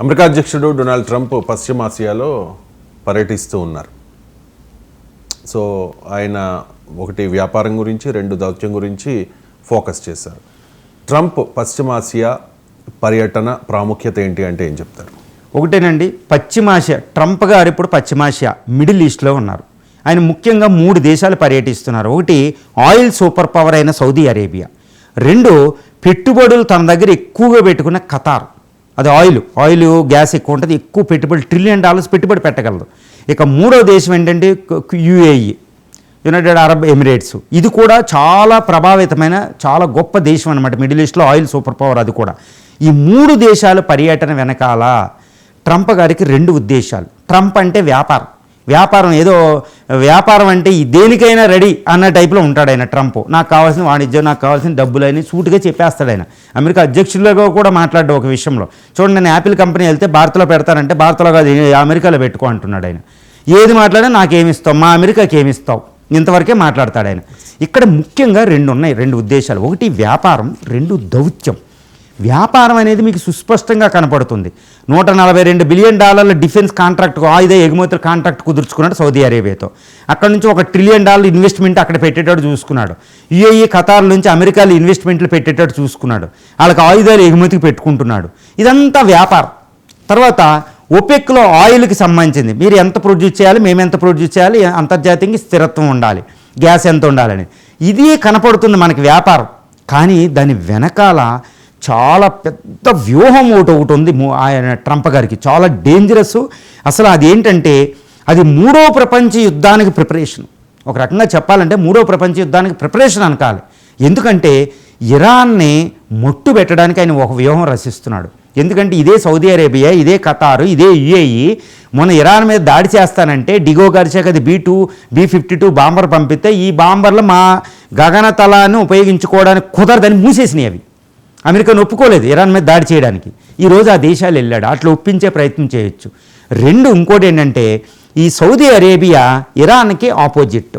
America అధ్యక్షుడు Donald Trump పశ్చిమాసియాలో పర్యటిస్తూ ఉన్నారు. సో ఆయన ఒకటి వ్యాపారం గురించి రెండు దౌత్యం గురించి ఫోకస్ చేశారు. ట్రంప్ పశ్చిమాసియా పర్యటన ప్రాముఖ్యత ఏంటి అంటే ఏం చెప్తారు? ఒకటేనండి పశ్చిమాసియా ట్రంప్ గారు ఇప్పుడు పశ్చిమాసియా మిడిల్ ఈస్ట్లో ఉన్నారు. ఆయన ముఖ్యంగా మూడు దేశాలు పర్యటిస్తున్నారు. ఒకటి ఆయిల్ సూపర్ పవర్ అయిన సౌదీ అరేబియా. రెండు పెట్టుబడులు తన దగ్గర ఎక్కువగా పెట్టుకున్న ఖతార్. అది ఆయిల్ ఆయిల్ గ్యాస్ ఎక్కువ ఉంటుంది ఎక్కువ పెట్టుబడి ట్రిలియన్ డాలర్స్ పెట్టుబడి పెట్టగలదు. ఇక మూడో దేశం ఏంటంటే యుఏఈ యునైటెడ్ అరబ్ ఎమిరేట్స్ ఇది కూడా చాలా ప్రభావితమైన చాలా గొప్ప దేశం అనమాట మిడిల్ ఈస్ట్లో ఆయిల్ సూపర్ పవర్ అది కూడా. ఈ మూడు దేశాల పర్యటన వెనకాల ట్రంప్ గారికి రెండు ఉద్దేశాలు. ట్రంప్ అంటే వ్యాపారం. వ్యాపారం ఏదో వ్యాపారం అంటే దేనికైనా రెడీ అన్న టైప్లో ఉంటాడు ఆయన ట్రంప్. నాకు కావాల్సిన వాణిజ్యం నాకు కావాల్సిన డబ్బులని సూటుగా చెప్పేస్తాడు ఆయన. అమెరికా అధ్యక్షులుగా కూడా మాట్లాడ్డా ఒక విషయంలో. చూడండి నేను యాపిల్ కంపెనీ వెళ్తే భారత్లో పెడతానంటే భారత్లో కాదు అమెరికాలో పెట్టుకో అంటున్నాడు ఆయన. ఏది మాట్లాడినా నాకేమిస్తావు మా అమెరికాకి ఏమిస్తావు ఇంతవరకే మాట్లాడతాడు ఆయన. ఇక్కడ ముఖ్యంగా రెండు ఉన్నాయి రెండు ఉద్దేశాలు. ఒకటి వ్యాపారం రెండు దౌత్యం. వ్యాపారం అనేది మీకు సుస్పష్టంగా కనపడుతుంది. నూట నలభై రెండు బిలియన్ డాలర్ల డిఫెన్స్ కాంట్రాక్ట్ ఆయుధ ఎగుమతుల కాంట్రాక్ట్ కుదుర్చుకున్నాడు సౌదీ అరేబియాతో. అక్కడ నుంచి ఒక ట్రిలియన్ డాలర్ ఇన్వెస్ట్మెంట్ అక్కడ పెట్టేటట్టు చూసుకున్నాడు. యుఏఈ ఖతార్ నుంచి అమెరికాలో ఇన్వెస్ట్మెంట్లు పెట్టేటట్టు చూసుకున్నాడు. వాళ్ళకి ఆయుధాలు ఎగుమతికి పెట్టుకుంటున్నాడు. ఇదంతా వ్యాపారం. తర్వాత ఒపెక్లో ఆయిల్కి సంబంధించింది. మీరు ఎంత ప్రొడ్యూస్ చేయాలి మేము ఎంత ప్రొడ్యూస్ చేయాలి అంతర్జాతీయంగా స్థిరత్వం ఉండాలి గ్యాస్ ఎంత ఉండాలని ఇది కనపడుతుంది మనకి వ్యాపారం. కానీ దాని వెనకాల చాలా పెద్ద వ్యూహం ఒకటి ఒకటి ఉంది ఆయన ట్రంప్ గారికి. చాలా డేంజరస్ అసలు అది ఏంటంటే అది మూడో ప్రపంచ యుద్ధానికి ప్రిపరేషన్ ఒక రకంగా చెప్పాలంటే మూడో ప్రపంచ యుద్ధానికి ప్రిపరేషన్ అనకాలి. ఎందుకంటే ఇరాన్ని మొట్టు పెట్టడానికి ఆయన ఒక వ్యూహం రచిస్తున్నాడు. ఎందుకంటే ఇదే సౌదీ అరేబియా ఇదే ఖతారు ఇదే యుఏఈ. మొన్న ఇరాన్ మీద దాడి చేస్తానంటే డిగో గర్చక్ అది B two B fifty two bomber పంపితే ఈ బాంబర్లు మా గగనతలాన్ని ఉపయోగించుకోవడానికి కుదరదని మూసేసినాయి అవి. అమెరికాను ఒప్పుకోలేదు ఇరాన్ మీద దాడి చేయడానికి. ఈరోజు ఆ దేశాలు వెళ్ళాడు. అట్లా ఒప్పించే ప్రయత్నం చేయొచ్చు. రెండు ఇంకోటి ఏంటంటే ఈ Saudi Arabia ఇరాన్కి opposite.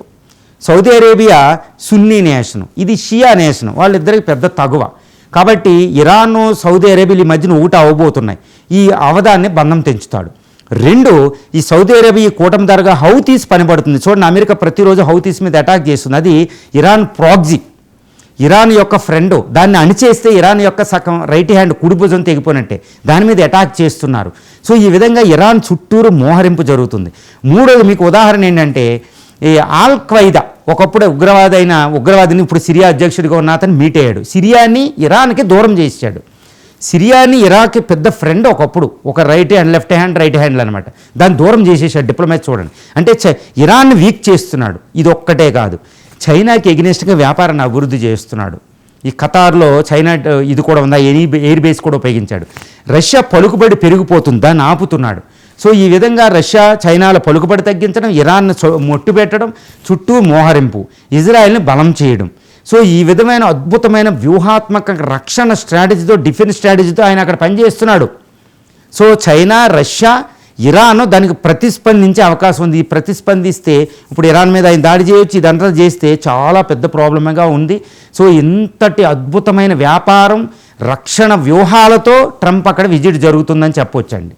Saudi Arabia Sunni nation. ఇది షియా నేషన్. వాళ్ళిద్దరికి పెద్ద తగువ. కాబట్టి ఇరాన్ సౌదీ అరేబియా ఈ మధ్యన ఊట అవ్వబోతున్నాయి ఈ అవధాన్ని బంధం తెంచుతాడు. రెండు ఈ సౌదీ అరేబియా ఈ కూటమి ధరగా హౌతీస్ పనిపడుతుంది. చూడండి అమెరికా ప్రతిరోజు హౌతీస్ మీద అటాక్ చేస్తుంది. అది ఇరాన్ ప్రాగ్జీ ఇరాన్ యొక్క ఫ్రెండ్ దాన్ని అణిచేస్తే ఇరాన్ యొక్క సగం రైట్ హ్యాండ్ కుడి భుజం తెగిపోయినట్టే. దాని మీద అటాక్ చేస్తున్నారు. సో ఈ విధంగా ఇరాన్ చుట్టూరు మోహరింపు జరుగుతుంది. మూడోది మీకు ఉదాహరణ ఏంటంటే ఈ ఆల్ ఖ్వైదా ఒకప్పుడు ఉగ్రవాది అయిన ఉగ్రవాదిని ఇప్పుడు సిరియా అధ్యక్షుడిగా ఉన్న అతను మీట్ అయ్యాడు. సిరియాని ఇరాన్కి దూరం చేశాడు. సిరియాని ఇరాక్ పెద్ద ఫ్రెండ్ ఒకప్పుడు ఒక right hand left hand right hand అనమాట దాన్ని దూరం చేసేసాడు డిప్లొమాట్ చూడండి. అంటే చ- ఇరాన్ని వీక్ చేస్తున్నాడు. ఇది ఒక్కటే కాదు. చైనాకి ఎగ్నెస్ట్గా వ్యాపారాన్ని అభివృద్ధి చేస్తున్నాడు. ఈ ఖతార్లో చైనా ఇది కూడా ఉందా? ఎయిర్ ఎయిర్ బేస్ కూడా ఉపయోగించాడు. రష్యా పలుకుబడి పెరిగిపోతుంది దాన్ని ఆపుతున్నాడు. సో ఈ విధంగా రష్యా చైనాల పలుకుబడి తగ్గించడం ఇరాన్ మొట్టు పెట్టడం చుట్టూ మోహరింపు ఇజ్రాయెల్ని బలం చేయడం. సో ఈ విధమైన అద్భుతమైన వ్యూహాత్మక రక్షణ స్ట్రాటజీతో డిఫెన్స్ స్ట్రాటజీతో ఆయన అక్కడ పనిచేస్తున్నాడు. సో చైనా రష్యా ఇరాన్ దానికి ప్రతిస్పందించే అవకాశం ఉంది. ఈ ప్రతిస్పందిస్తే ఇప్పుడు ఇరాన్ మీద ఆయన దాడి చేయొచ్చు ఇదంతా చేస్తే చాలా పెద్ద ప్రాబ్లమ్గా ఉంది. సో ఇంతటి అద్భుతమైన వ్యాపారం రక్షణ వ్యూహాలతో ట్రంప్ అక్కడ విజిట్ జరుగుతుందని చెప్పొచ్చండి.